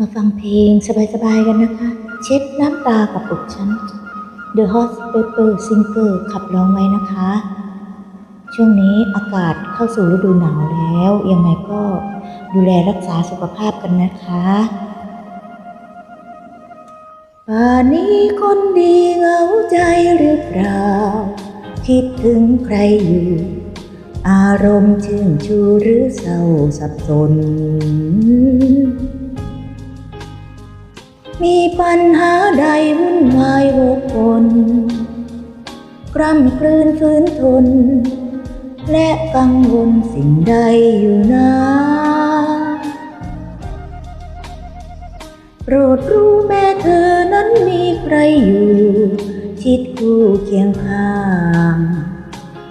มาฟังเพลงสบายๆกันนะคะ เช็ดน้ำตากับอกฉัน The Hot Pepper Singer ขับร้องไว้นะคะ ช่วงนี้อากาศเข้าสู่ฤดูหนาวแล้ว ยังไงก็ดูแลรักษาสุขภาพกันนะคะป่านนี้คนดีเหงาใจหรือเปล่า คิดถึงใครอยู่ อารมณ์ชื่นชูหรือเศร้าสับสน มีปัญหาใดวุ่นวายวกวนกร่ำกลืนฝืนทน และกังวลสิ่งใดอยู่นะโปรดรู้แม่เธอนั้นมีใครอยู่ ชิดคู่เคียงข้าง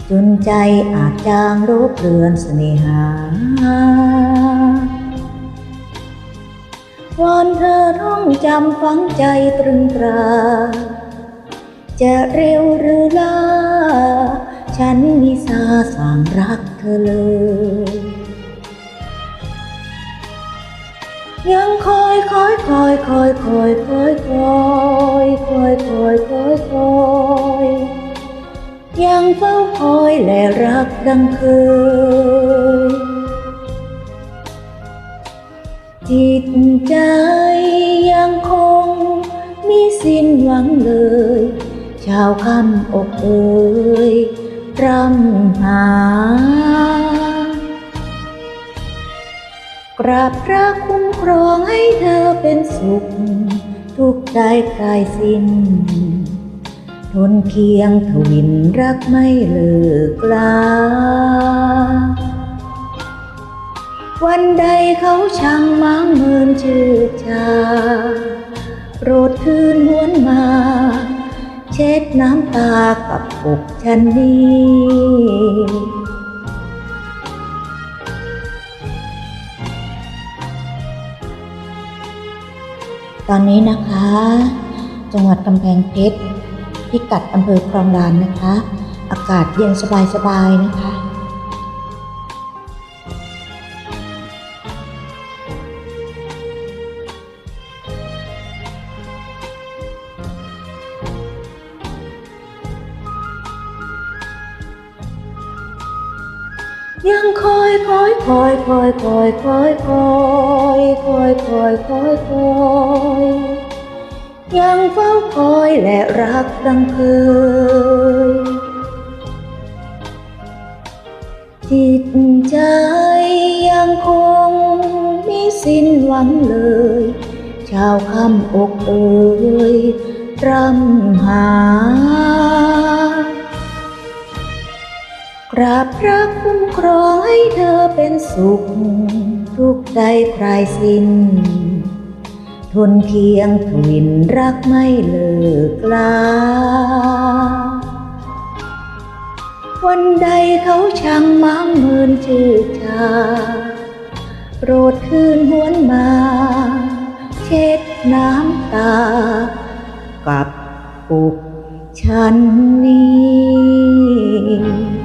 จนใจอาจจางลบเลือนเสน่หา วอนเธอท่องจำฝังใจตรึงตรา จะเร็วหรือล้าฉันมีสาสางรักเธอเลย ยังคอยคอยคอยคอยคอยคอยคอยคอยคอยคอยคอยยังเฝ้าคอยและรักดังเคย จิตใจยังคงมีสิ้นหวังเลย ชาวคำอกเอ่ยรำหากราบพระคุ้มครองให้เธอเป็นสุข ทุกใจคลายสิ้น ทนเคียงทวินรักไม่เลิกลา วันใดเขาช่างมังเมินชื่อชาโปรดคืนหวนมา เช็ดน้ำตากับอกฉันนี้ตอนนี้นะคะ จังหวัดกำแพงเพชรพิกัดอำเภอคลองลานนะคะ อากาศเย็นสบายๆนะคะ ยังคอยคอยคอยคอยคอยคอยคอยคอยคอยคอยคอยยังเฝ้าคอยและรักดังเคยจิตใจยังคงมีสิ้นหวังเลย ชาวคำอกเอ่ยรำหาาบพระคุ้มครองให้เธอเป็นสุข ทุกใจคลายสิ้น ทนเคียงทวินรักไม่เลิกลา วันใดเขาช่างมังเมินชื่อชา โปรดคืนหวนมา เช็ดน้ำตา กับปุกฉันนี้